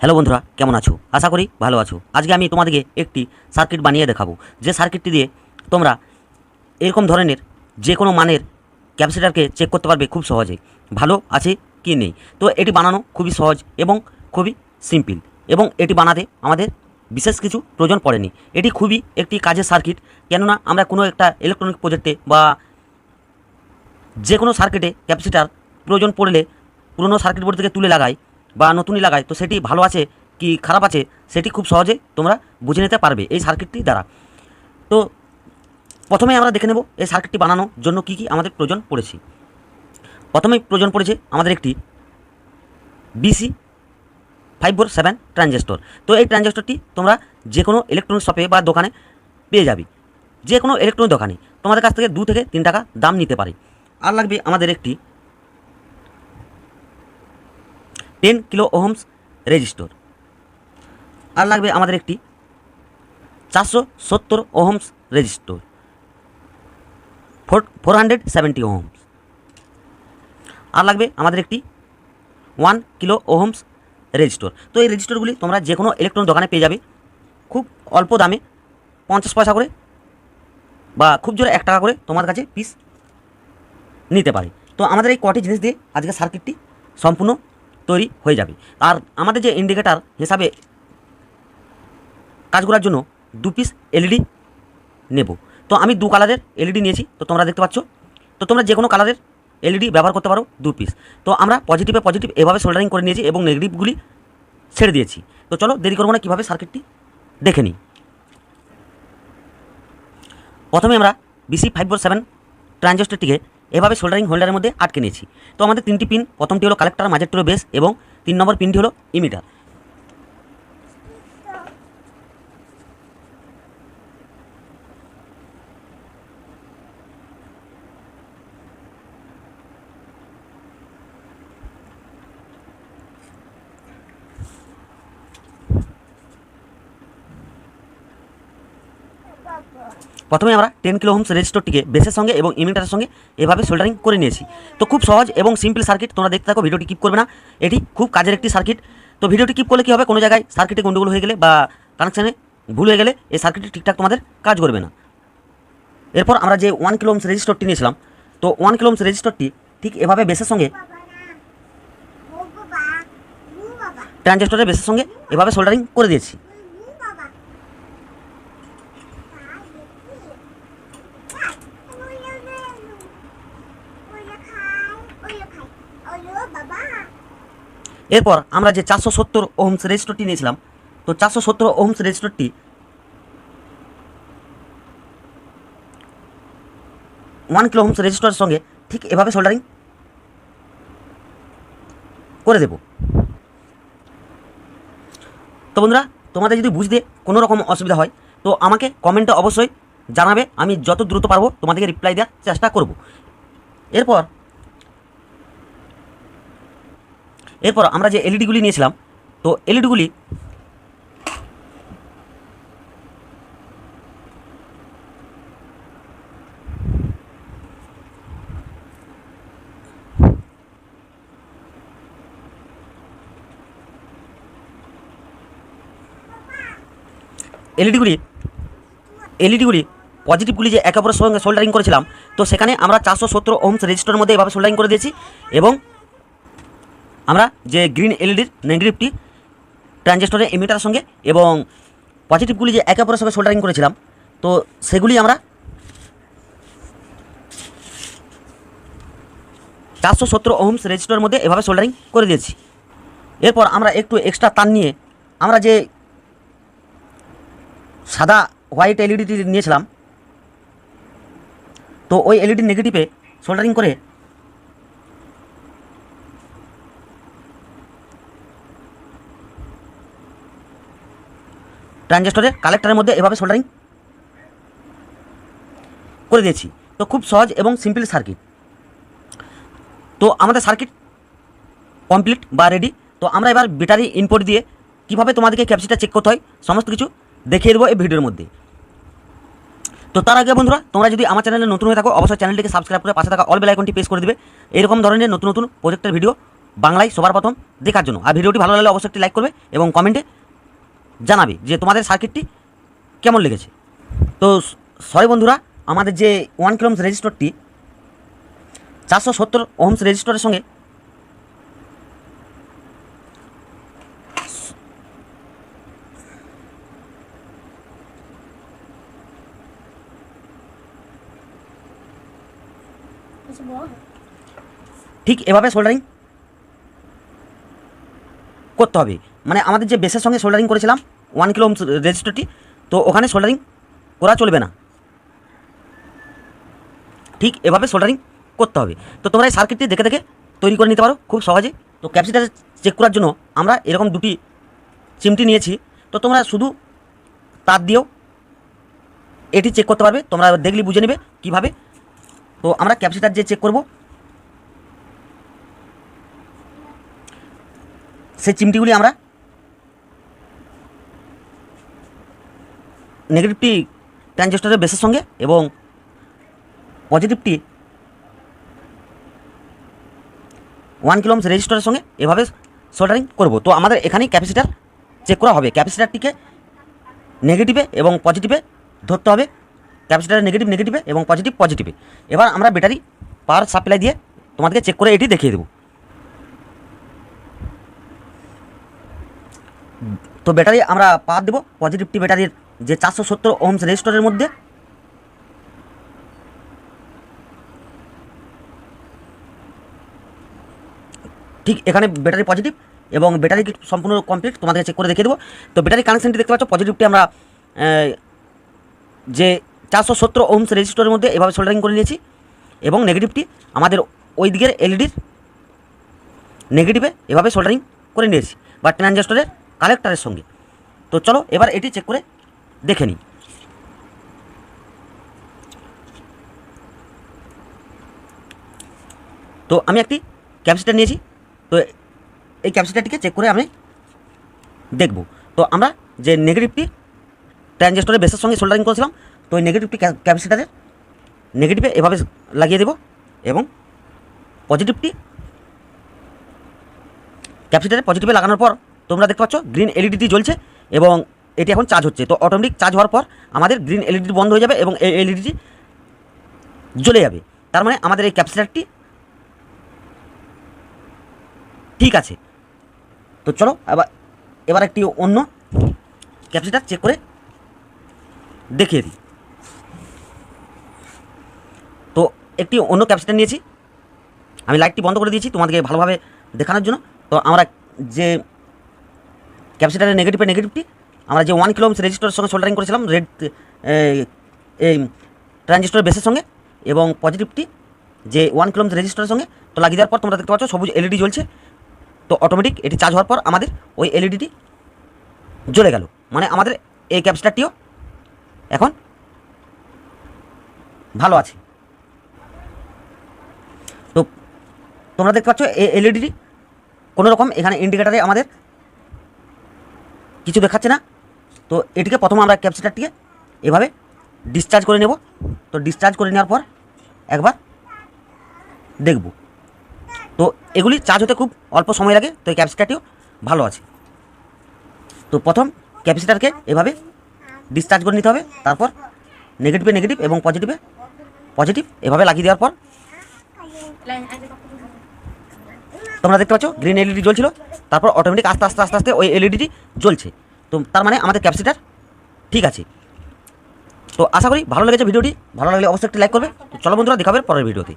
Hello বন্ধুরা, কেমন আছো? আশা করি ভালো আছো। আজকে আমি তোমাদেরকে একটি সার্কিট বানিয়ে দেখাবো। যে সার্কিটটি দিয়ে তোমরা এরকম ধরনের যে কোনো মানের ক্যাপাসিটারকে চেক করতে পারবে খুব সহজে, ভালো আছে কি নেই। তো এটি বানানো খুবই সহজ এবং খুবই সিম্পল এবং এটি বানাতে আমাদের বিশেষ কিছু প্রয়োজন পড়েনি। এটি খুবই একটি কাজের সার্কিট কেননা আমরা কোনো একটা ইলেকট্রনিক প্রজেক্টে বা যে কোনো সার্কিটে ক্যাপাসিটার প্রয়োজন পড়লে পুরনো সার্কিট বোর্ড থেকে তুলে লাগাই বা নতুনই লাগাই তো সেটি ভালো আছে কি খারাপ আছে সেটি খুব সহজে তোমরা বুঝে নিতে পারবে এই সার্কিটটি দ্বারা। তো প্রথমে আমরা দেখে নেব এই সার্কিটটি বানানোর জন্য কি কি আমাদের প্রয়োজন পড়েছে। প্রথমেই প্রয়োজন পড়েছে আমাদের একটি BC five four seven transistor তো এই ট্রানজিস্টরটি তোমরা যে কোনো ইলেকট্রনিক শপে বা দোকানে পেয়ে যাবে। যে কোনো ইলেকট্রনিক দোকানে। তোমাদের কাছ থেকে দু থেকে তিন টাকা দাম নিতে পারে। আর লাগবে আমাদের একটি টেন কিলো ওহমস রেজিস্টর। আর লাগবে আমাদের একটি চারশো সত্তর ohms resistor. Four four hundred seventy ohms. আর লাগবে আমাদের একটি ওয়ান কিলো ওহমস রেজিস্টর। তো এই রেজিস্টরগুলি তোমরা যে কোনো ইলেকট্রনিক দোকানে পেয়ে যাবে। খুব অল্প দামে পঞ্চাশ পয়সা করে বা খুব জোরে এক টাকা করে তোমার কাছে পিস নিতে পারে। তো আমাদের এই কটি জিনিস দিয়ে আজকে সার্কিটটি সম্পূর্ণ তৈরি হয়ে যাবে। আর আমাদের যে ইন্ডিকেটার হিসাবে কাজ করার জন্য দু পিস এলইডি নেব। তো আমি দু কালারের এলইডি নিয়েছি, তো তোমরা দেখতে পাচ্ছ। তো তোমরা যে কোনো কালারের এলইডি ব্যবহার করতে পারো দু পিস তো আমরা পজিটিভে পজিটিভ এভাবে সোল্ডারিং করে নিয়েছি এবং নেগেটিভগুলি ছেড়ে দিয়েছি। তো চলো দেরি করব না, কীভাবে সার্কিটটি দেখে নিই। প্রথমে আমরা বিসি ফাইভ ফোর সেভেন ট্রানজিস্টরটিকে এভাবে শোল্ডারিং হোল্ডারের মধ্যে আটকে নিয়েছি। তো আমাদের তিনটি পিন প্রথমটি হলো কালেক্টর মাঝেরটি হলো বেস এবং তিন নম্বর পিনটি হলো ইমিটার প্রথমে আমরা টেন কিলো হোমস রেজিস্টরটিকে বেসের সঙ্গে এবং ইমিটারের সঙ্গে এভাবে সোল্ডারিং করে নিয়েছি। তো খুব সহজ এবং সিম্পল সার্কিট তোমরা দেখতে থাকো ভিডিওটি কিপ করবে না। এটি খুব কাজের একটি সার্কিট তো ভিডিওটি কিপ করলে কী হবে? কোনো জায়গায় সার্কিটে গন্ডগোল হয়ে গেলে বা কানেকশানে ভুল হয়ে গেলে এই সার্কিটটি ঠিকঠাক তোমাদের কাজ করবে না। এরপর আমরা যে ওয়ান কিলো হোমস রেজিস্টরটি নিয়েছিলাম, তো ওয়ান কিলো হোমস রেজিস্টরটি ঠিক এভাবে বেসের সঙ্গে ট্রানজিস্টরের বেসের সঙ্গে এভাবে সোল্ডারিং করে দিয়েছি। এরপর আমরা যে চারশো সত্তর ওহমস রেজিস্টরটি নিয়েছিলাম, তো চারশো সত্তর ওহমস রেজিস্টরটি ওয়ান কিলো ওহমস রেজিস্টরের সঙ্গে ঠিক এভাবে সোল্ডারিং করে দেব। তো বন্ধুরা, তোমাদের যদি বুঝতে কোনো রকম অসুবিধা হয়, তো আমাকে কমেন্টে অবশ্যই জানাবে, আমি যত দ্রুত পারব তোমাদেরকে রিপ্লাই দেওয়ার চেষ্টা করব। এরপর এরপর আমরা যে এলইডিগুলি নিয়েছিলাম, তো এলইডিগুলি এলইডিগুলি এলইডিগুলি পজিটিভগুলি যে একে অপরের সঙ্গে সোল্ডারিং করেছিলাম, তো সেখানে আমরা চারশো সত্তর ওহমস রেজিস্টারের মধ্যে এভাবে সোল্ডারিং করে দিয়েছি এবং আমরা যে গ্রিন এলইডির নেগেটিভটি ট্রানজিস্টরের এমিটারের সঙ্গে এবং পজিটিভগুলি যে একে অপরের সঙ্গে সোল্ডারিং করেছিলাম, তো সেগুলি আমরা চারশো সত্তর ওহমস রেজিস্টারের মধ্যে এভাবে সোল্ডারিং করে দিয়েছি। এরপর আমরা একটু এক্সট্রা তার নিয়ে আমরা যে সাদা হোয়াইট এলইডিটি নিয়েছিলাম, তো ওই এলইডি নেগেটিভে সোল্ডারিং করে ট্রানজিস্টরের কালেক্টরের মধ্যে এভাবে সোল্ডারিং করে দিয়েছি। তো খুব সহজ এবং সিম্পল সার্কিট তো আমাদের সার্কিট কমপ্লিট বা রেডি তো আমরা এবার ব্যাটারি ইনপুট দিয়ে কীভাবে তোমাদেরকে ক্যাপাসিটা চেক করতে হয়, সমস্ত কিছু দেখিয়ে দেবো এই ভিডিওর মধ্যে। তো তার আগে বন্ধুরা, তোমরা যদি আমার চ্যানেলে নতুন হয়ে থাকো, অবশ্যই চ্যানেলটিকে সাবস্ক্রাইব করে পাশে থাকা অল বেল আইকনটি প্রেস করে দিবে। এরকম ধরনের নতুন নতুন প্রজেক্টের ভিডিও বাংলায় সবার প্রথম দেখার জন্য। আর ভিডিওটি ভালো লাগলে অবশ্যই একটি লাইক করবে এবং কমেন্টে জানাবে যে তোমাদের সার্কিটটি কেমন লেগেছে। তো সরি বন্ধুরা, আমাদের যে ওয়ান কিলোমস রেজিস্টরটি, চারশো সত্তর ওহমস রেজিস্টরের সঙ্গে ঠিক এভাবে সোল্ডারিং করতে হবে। মানে আমাদের যে বেসের সঙ্গে সোল্ডারিং করেছিলাম ওয়ান কিলো রেজিস্টারটি তো ওখানে সোল্ডারিং করা চলবে না। ঠিক এভাবে সোল্ডারিং করতে হবে। তো তোমরা এই সার্কিটটি দেখে দেখে তৈরি করে নিতে পারো খুব সহজে। তো ক্যাপাসিটার চেক করার জন্য আমরা এরকম দুটি চিমটি নিয়েছি। তো তোমরা শুধু তার দিয়েও এটি চেক করতে পারবে। তোমরা দেখলি বুঝে নেবে কীভাবে। তো আমরা ক্যাপাসিটার যে চেক করব সেই চিমটিগুলি আমরা নেগেটিভটি ট্রানজিস্টরের বেসের সঙ্গে এবং পজিটিভটি ওয়ান কিলোমস রেজিস্টারের সঙ্গে এভাবে সোল্ডারিং করব। তো আমাদের এখানেই ক্যাপাসিটার চেক করা হবে। ক্যাপাসিটারটিকে নেগেটিভে এবং পজিটিভে ধরতে হবে। ক্যাপাসিটারের নেগেটিভ নেগেটিভে এবং পজিটিভ পজিটিভে এবার আমরা ব্যাটারি পাওয়ার সাপ্লাই দিয়ে তোমাদেরকে চেক করে এটি দেখিয়ে দেবো। তো ব্যাটারি আমরা পাওয়ার দেবো পজিটিভটি ব্যাটারির যে চারশো সত্তর ওমস রেজিস্টরের মধ্যে। ঠিক এখানে ব্যাটারি পজিটিভ এবং ব্যাটারি সম্পূর্ণ কমপ্লিট তোমাদেরকে চেক করে দেখিয়ে দেবো। তো ব্যাটারি কানেকশনটি দেখতে পাচ্ছ পজিটিভটি আমরা যে চারশো সত্তর ওমস রেজিস্টরের মধ্যে এভাবে সোল্ডারিং করে নিয়েছি এবং নেগেটিভটি আমাদের ওই দিকের এলইডির নেগেটিভে এভাবে সোল্ডারিং করে নিয়েছি। বা ট্রানজিস্টরের কালেক্টারের সঙ্গে। তো চলো, এবার এটি চেক করে দেখে নিই। তো আমি একটি ক্যাপাসিটার নিয়েছি। তো এই ক্যাপাসিটারটিকে চেক করে আমি দেখব। তো আমরা যে নেগেটিভটি ট্রানজিস্টরের বেসের সঙ্গে সোল্ডারিং করেছিলাম, তো ওই নেগেটিভটি ক্যাপাসিটারে নেগেটিভে এভাবে লাগিয়ে দেব এবং পজিটিভটি ক্যাপাসিটারে পজিটিভে লাগানোর পর তোমরা দেখতে পাচ্ছ গ্রিন এলইডিটি জ্বলছে এবং এটি এখন চার্জ হচ্ছে। তো অটোমেটিক চার্জ হওয়ার পর আমাদের গ্রিন এলইডি বন্ধ হয়ে যাবে এবং এই এলইডিটি জ্বলে যাবে। তার মানে আমাদের এই ক্যাপাসিটারটি ঠিক আছে। তো চলো এবার এবার একটি অন্য ক্যাপাসিটার চেক করে দেখিয়ে দিই। তো একটি অন্য ক্যাপাসিটার নিয়েছি। আমি লাইটটি বন্ধ করে দিয়েছি তোমাদেরকে ভালোভাবে দেখানোর জন্য। তো আমরা যে ক্যাপাসিটারের নেগেটিভে নেগেটিভটি আমরা যে ওয়ান কিলোমস রেজিস্টারের সঙ্গে সোল্ডারিং করেছিলাম রেড এই ট্রানজিস্টরের বেসের সঙ্গে, এবং পজিটিভটি যে ওয়ান কিলোমস রেজিস্টারের সঙ্গে, তো লাগিয়ে দেওয়ার পর তোমরা দেখতে পাচ্ছ সবুজ এলইডি জ্বলছে। তো অটোমেটিক এটি চার্জ হওয়ার পর আমাদের ওই এলইডিটি জ্বলে গেল। মানে আমাদের এই ক্যাপাসিটারটিও এখন ভালো আছে। তো তোমরা দেখতে পাচ্ছ এই এলইডিটি কোনো রকম এখানে ইন্ডিকেটারে আমাদের কিছু দেখাচ্ছে না। তো এটিকে প্রথম আমরা ক্যাপাসিটারটিকে এভাবে ডিসচার্জ করে নেব। তো ডিসচার্জ করে নেওয়ার পর একবার দেখব। তো এগুলি চার্জ হতে খুব অল্প সময় লাগে, তো এই ক্যাপাসিটারটিও ভালো আছে। তো প্রথম ক্যাপাসিটারকে এভাবে ডিসচার্জ করে নিতে হবে, তারপর নেগেটিভে নেগেটিভ এবং পজিটিভে পজিটিভ এভাবে লাগিয়ে দেওয়ার পর তোমরা দেখতে পাচ্ছ গ্রিন এলইডি জ্বলছিল, তারপর অটোমেটিক আস্তে আস্তে আস্তে আস্তে ওই এলইডিটি জ্বলছে। তো তার মানে আমাদের ক্যাপাসিটার ঠিক আছে। তো আশা করি ভালো লেগেছে ভিডিওটি, ভালো লাগলে অবশ্যই একটি লাইক করবে। চলো বন্ধুরা, দেখাবে পরের ভিডিওতে।